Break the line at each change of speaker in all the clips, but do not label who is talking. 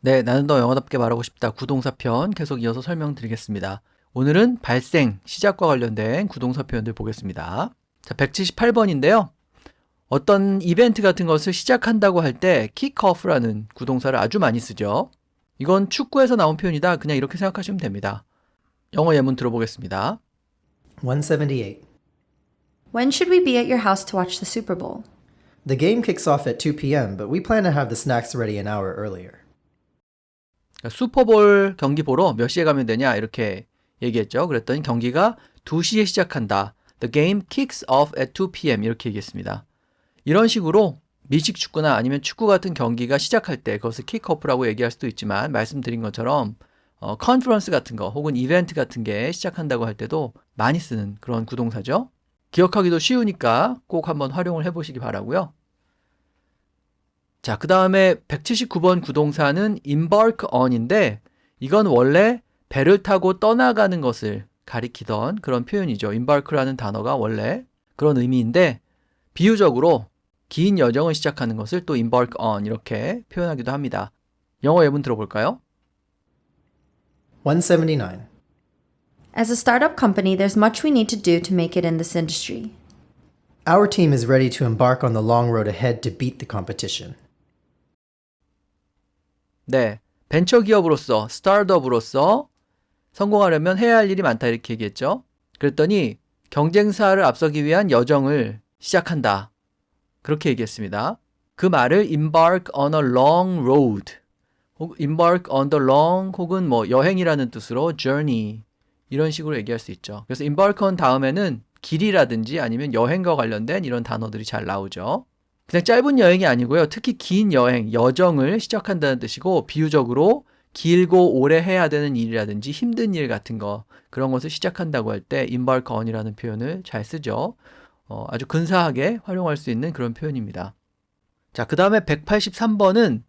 네, 나는 더 영어답게 말하고 싶다. 구동사 편 계속 이어서 설명드리겠습니다. 오늘은 발생, 시작과 관련된 구동사 표현들 보겠습니다. 자, 178번인데요. 어떤 이벤트 같은 것을 시작한다고 할때 킥오프라는 구동사를 아주 많이 쓰죠. 이건 축구에서 나온 표현이다. 그냥 이렇게 생각하시면 됩니다. 영어 예문 들어보겠습니다.
178.
When should we be at your house to watch the Super Bowl?
The game kicks off at 2 p.m., but we plan to have the snacks ready an hour earlier.
그러니까 슈퍼볼 경기 보러 몇 시에 가면 되냐 이렇게 얘기했죠. 그랬더니 경기가 2시에 시작한다. The game kicks off at 2 p.m. 이렇게 얘기했습니다. 이런 식으로 미식 축구나 아니면 축구 같은 경기가 시작할 때 그것을 킥오프라고 얘기할 수도 있지만 말씀드린 것처럼 어, 컨퍼런스 같은 거 혹은 이벤트 같은 게 시작한다고 할 때도 많이 쓰는 그런 구동사죠. 기억하기도 쉬우니까 꼭 한번 활용을 해보시기 바라고요. 자, 그 다음에 179번 구동사는 embark on인데 이건 원래 배를 타고 떠나가는 것을 가리키던 그런 표현이죠. embark라는 단어가 원래 그런 의미인데 비유적으로 긴 여정을 시작하는 것을 또 embark on 이렇게 표현하기도 합니다. 영어 예문 들어볼까요?
179.
As a startup company, there's much we need to do to make it in this industry.
Our team is ready to embark on the long road ahead to beat the competition.
네. 벤처 기업으로서, 스타트업으로서 성공하려면 해야 할 일이 많다 이렇게 얘기했죠. 그랬더니 경쟁사를 앞서기 위한 여정을 시작한다. 그렇게 얘기했습니다. 그 말을 embark on a long road 혹 embark on the long 혹은 뭐 여행이라는 뜻으로 journey 이런 식으로 얘기할 수 있죠. 그래서 embark on 다음에는 길이라든지 아니면 여행과 관련된 이런 단어들이 잘 나오죠. 그냥 짧은 여행이 아니고요. 특히 긴 여행, 여정을 시작한다는 뜻이고 비유적으로 길고 오래 해야 되는 일이라든지 힘든 일 같은 거 그런 것을 시작한다고 할 때 embark on이라는 표현을 잘 쓰죠. 어, 아주 근사하게 활용할 수 있는 그런 표현입니다. 자, 그 다음에 183번은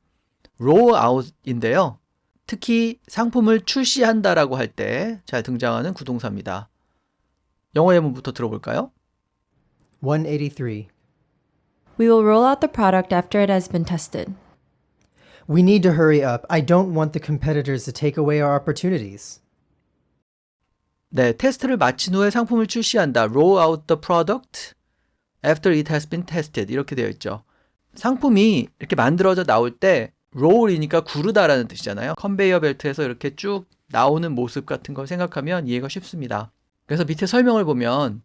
roll out인데요. 특히 상품을 출시한다라고 할 때 잘 등장하는 구동사입니다. 영어 예문부터 들어볼까요?
183.
We will roll out the product after it has been tested.
We need to hurry up. I don't want the competitors to take away our opportunities.
네, 테스트를 마친 후에 상품을 출시한다. roll out the product after it has been tested. 이렇게 되어 있죠. 상품이 이렇게 만들어져 나올 때 roll이니까 구르다라는 뜻이잖아요. 컨베이어 벨트에서 이렇게 쭉 나오는 모습 같은 걸 생각하면 이해가 쉽습니다. 그래서 밑에 설명을 보면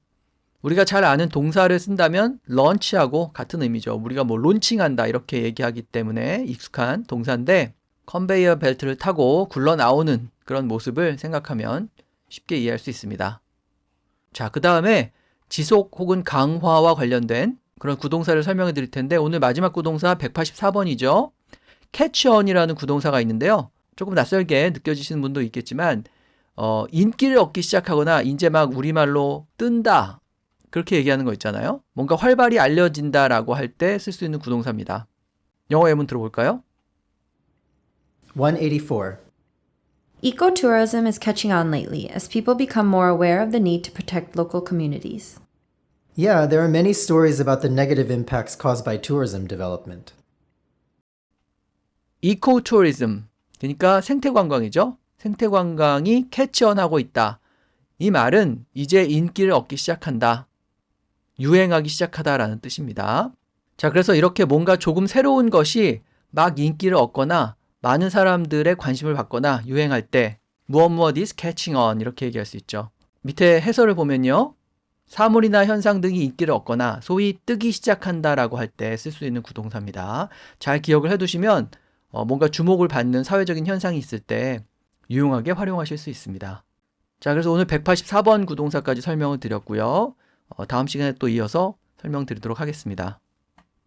우리가 잘 아는 동사를 쓴다면 런치하고 같은 의미죠. 우리가 뭐 론칭한다 이렇게 얘기하기 때문에 익숙한 동사인데 컨베이어 벨트를 타고 굴러 나오는 그런 모습을 생각하면 쉽게 이해할 수 있습니다. 자, 그 다음에 지속 혹은 강화와 관련된 그런 구동사를 설명해 드릴 텐데 오늘 마지막 구동사 184번이죠. 캐치 언이라는 구동사가 있는데요. 조금 낯설게 느껴지시는 분도 있겠지만 어, 인기를 얻기 시작하거나 이제 막 우리말로 뜬다 그렇게 얘기하는 거 있잖아요. 뭔가 활발히 알려진다라고 할 때 쓸 수 있는 구동사입니다. 영어 예문 들어볼까요?
184.
Ecotourism is catching on lately as people become more aware of the need to protect local communities.
Yeah, there are many stories about the negative impacts caused by tourism development.
이코투리즘 그러니까 생태 관광이죠. 생태 관광이 캐치언하고 있다. 이 말은 이제 인기를 얻기 시작한다. 유행하기 시작하다라는 뜻입니다. 자, 그래서 이렇게 뭔가 조금 새로운 것이 막 인기를 얻거나 많은 사람들의 관심을 받거나 유행할 때 무엇 무엇 is catching on 이렇게 얘기할 수 있죠. 밑에 해설을 보면요. 사물이나 현상 등이 인기를 얻거나 소위 뜨기 시작한다라고 할 때 쓸 수 있는 구동사입니다. 잘 기억을 해두시면 어, 뭔가 주목을 받는 사회적인 현상이 있을 때 유용하게 활용하실 수 있습니다. 자, 그래서 오늘 184번 구동사까지 설명을 드렸고요. 어, 다음 시간에 또 이어서 설명드리도록 하겠습니다.